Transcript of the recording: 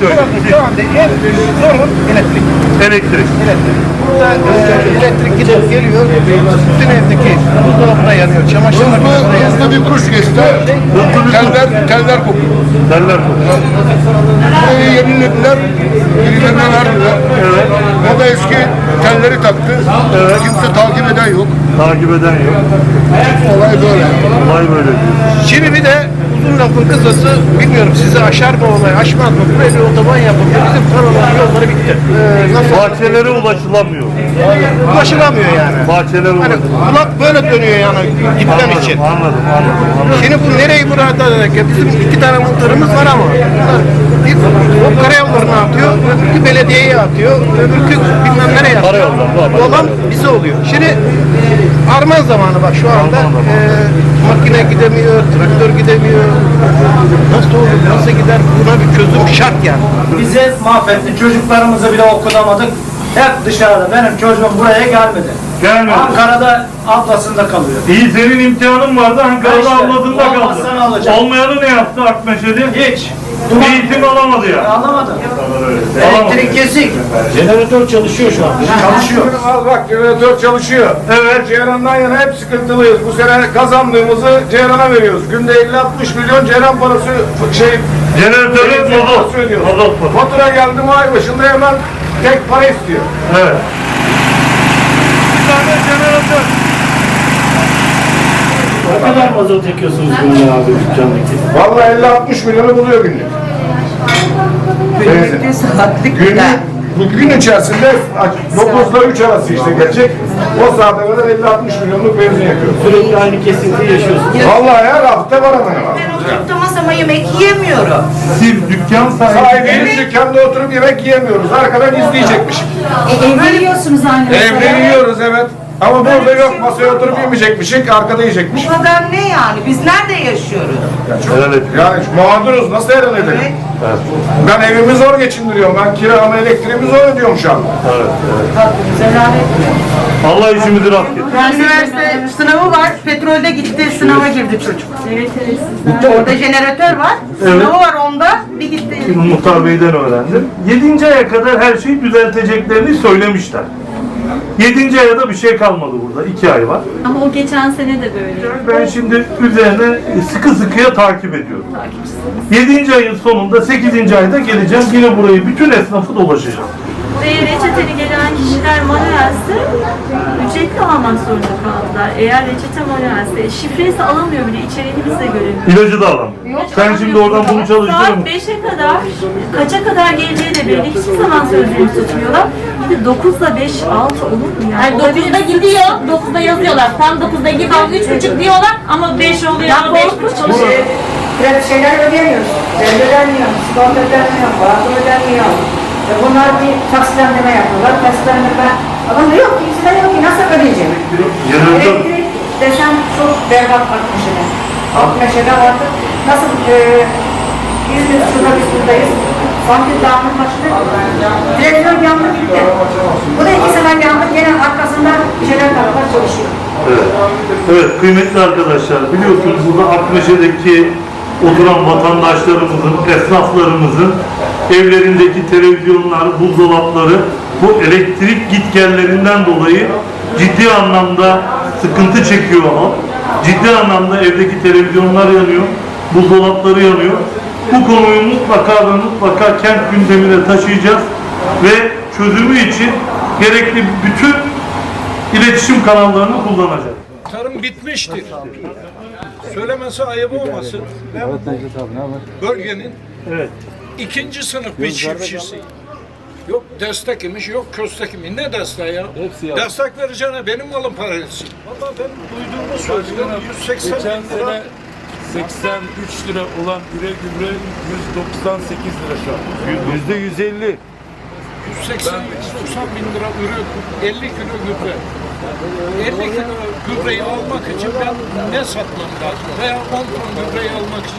Burada şu anda en büyük sorun elektrik. Elektrik. Elektrik. Burada e, elektrik gidip geliyor. Bütün evdeki buzdolabına yanıyor. Çamaşır makinesine yanıyor. Hızlı bir kuş geçti. Hızlı bir Teller, teller kopuyor. Derler kokuyor. Burayı yenilediler. Birilerine verdiler. Evet. O da eski telleri taktı. Kimse takip eden yok. Takip eden yok. Olay böyle. Olay böyle diyor. Şimdi bir de uzun lafın kısası bilmiyorum sizi aşar mı olay aşmaz mı? Buraya bir otoban yapıldı. Bizim karaların yolları bitti. Ee, nasıl? Bahçelere ulaşılamıyor. Ulaşılamıyor yani. Bahçelere Hani ulaşılamıyor. kulak böyle dönüyor yani gitmem için. Anladım, anladım, anladım. Şimdi bu nereyi burada ya bizim iki tane muhtarımız var ama bunlar karayollarına atıyor, öbürkü belediyeye atıyor, öbürkü bilmem nereye atıyor. Karayollar, doğru. Olan bize oluyor. Şimdi arman zamanı bak şu anda e, makine gidemiyor, traktör gidemiyor. Nasıl olur, nasıl gider buna bir çözüm şart yani. Bizi mahvetti. Çocuklarımızı bile okutamadık. Hep dışarıda. Benim çocuğum buraya gelmedi. Gelmedi. Ankara'da ablasında kalıyor. İyi senin imtihanın vardı Ankara'da İşte, ablasında kaldı. Olmayanı ne yaptı Akmeşe'de? Hiç. Eğitim alamadı ya. Alamadı. Elektrik kesik. Jeneratör çalışıyor şu an. Çalışıyor. Al bak jeneratör çalışıyor. Evet. Ceyran'dan yana hep sıkıntılıyız. Bu sene kazandığımızı Ceyran'a veriyoruz. Günde 50-60 milyon Ceyran parası şey Jeneratörü elektrik mazot. Mazot. Fatura geldi mi ay başında hemen tek para istiyor. Evet. Bir tane jeneratör. Ne kadar mazot yakıyorsunuz günde abi dükkandaki? Vallahi 50-60 milyonu buluyor günlük. Benzin. saatlik Günlük bu gün içerisinde 9 ile 3 arası işte gelecek. O saate kadar 50-60 milyonluk benzin yakıyoruz. Sürekli aynı kesintiyi yaşıyorsunuz. Vallahi her hafta var hemen hemen. Ben oturup da masama yemek yiyemiyorum. Siz dükkan sahibi. Sahibimiz dükkanda oturup yemek yiyemiyoruz. Arkadan izleyecekmişim. E, evde yiyorsunuz anne. Evde yiyoruz evet. Ama burada yok masaya oturup yemeyecekmişik, arkada yiyecekmiş. Bu kadar ne yani? Biz nerede yaşıyoruz? Helal et. Yani mağduruz, nasıl helal edelim? Evet. Ben evimi zor geçindiriyorum, ben kiramı, elektriğimi zor ödüyorum şu an. Hakkımızı helal etmiyor. Allah işimizi rast getir. Üniversite sınavı var. Petrolde gitti. Sınava girdi çocuk. Evet, evet. Orada jeneratör var. Sınavı var onda. Bir gitti. Şimdi Muhtar Bey'den öğrendim. 7. aya kadar her şeyi düzelteceklerini söylemişler. 7. aya da bir şey kalmadı burada. 2 ay var. Ama o geçen sene de böyle. Ben şimdi üzerine sıkı sıkıya takip ediyorum. 7. ayın sonunda 8. ayda geleceğim. Yine burayı bütün esnafı dolaşacağım. Ve reçeteli almak zorunda kaldılar. Eğer reçete manuelse, şifresi alamıyor bile, içeriğini biz de göremiyoruz. İlacı da alamıyorum. Ben şimdi oradan bunu çalıştırırım. Saat 5'e kadar, kaça kadar geleceği de belli. Hiçbir zaman sözlerini tutmuyorlar. Bir de 9'da 5, 6 olur mu ya? Yani 9'da gidiyor, 9'da yazıyorlar. Tam 9'da gidiyor, 3.30 diyorlar ama 5 oluyor, 5 Kredi şeyler ödeyemiyoruz. Kredi ödenmiyor, sigorta ödenmiyor, bağlı ödenmiyor. E bunlar bir taksitlendirme yapıyorlar. Taksitlendirme alımda yok, kimsede yok ki nasıl ödeyeceğim? Jeneratör. Elektrik desem çok berbat Akmeşe'de. Akmeşe'de artık nasıl e, biz şurada biz buradayız. Sanki dağının başında direktör yandı gitti. Bu da iki sene yandı, gene arkasında bir şeyler takılar çalışıyor. Evet. evet kıymetli arkadaşlar biliyorsunuz burada Akmeşe'deki oturan vatandaşlarımızın, esnaflarımızın evlerindeki televizyonlar, buzdolapları bu elektrik gitgellerinden dolayı ciddi anlamda sıkıntı çekiyor halk. Ciddi anlamda evdeki televizyonlar yanıyor, buzdolapları yanıyor. Bu konuyu mutlaka ve mutlaka kent gündemine taşıyacağız ve çözümü için gerekli bütün iletişim kanallarını kullanacağız. tarım bitmiştir. Söylemesi ayıp olmasın. Ben bölgenin Evet. ikinci sınıf bir çiftçisiyim. Yok destek imiş, yok köstek imiş. Ne destek ya? Destek vereceğine benim malım para etsin. Valla ben duyduğumu söylüyorum. 180 Geçen bin lira. sene 83 lira olan üre gübre 198 lira şu an. Yüzde 150. 180 190 bin lira ürün, 50 kilo gübre. 50 kilo gübreyi almak için ben ne satmam lazım? Veya 10 ton gübreyi almak için